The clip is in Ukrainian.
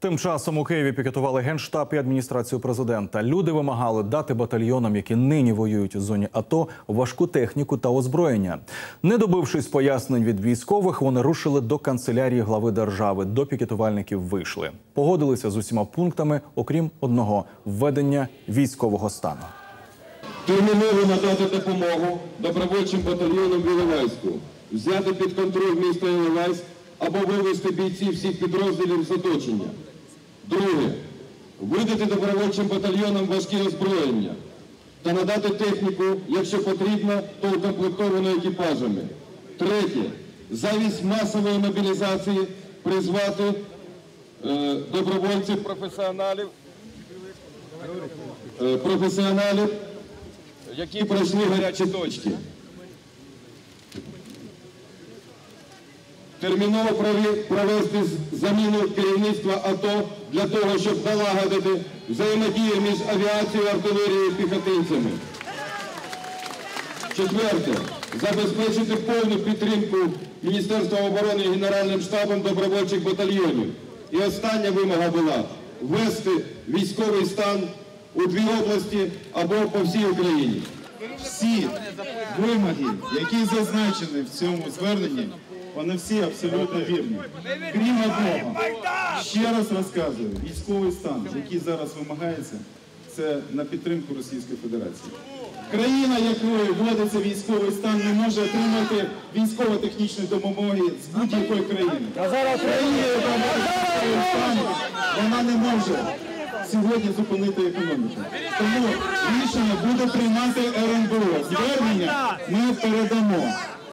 Тим часом у Києві пікетували генштаб і адміністрацію президента. Люди вимагали дати батальйонам, які нині воюють у зоні АТО, важку техніку та озброєння. Не добившись пояснень від військових, вони рушили до канцелярії глави держави. До пікетувальників вийшли. Погодилися з усіма пунктами, окрім одного введення військового стану. Терміново надати допомогу добровольчим батальйонам в Іловайську, взяти під контроль місто Іловайськ або вивести бійців всіх підрозділів з оточення. Друге. Видати добровольчим батальйонам важкі озброєння та надати техніку, якщо потрібно, то укомплектовану екіпажами. Третє. Замість масової мобілізації призвати е, добровольців професіоналів, е, професіоналів які пройшли гарячі точки. Терміново провести заміну керівництва АТО для того, щоб налагодити взаємодію між авіацією, артилерією і піхотинцями. Четверте. Забезпечити повну підтримку Міністерства оборони і Генеральним штабом добровольчих батальйонів. І остання вимога була ввести військовий стан у дві області або по всій Україні. всі вимоги, які зазначені в цьому зверненні, вони всі абсолютно вірні. Крім одного, ще раз розказую, військовий стан, який зараз вимагається, це на підтримку Російської Федерації. Країна, якою вводиться військовий стан, не може отримати військово-технічної допомоги з будь-якої країни. Країна, яка військовий стан, вона не може сьогодні зупинити економіку. Тому рішення буде приймати РНБО. Звернення ми передамо.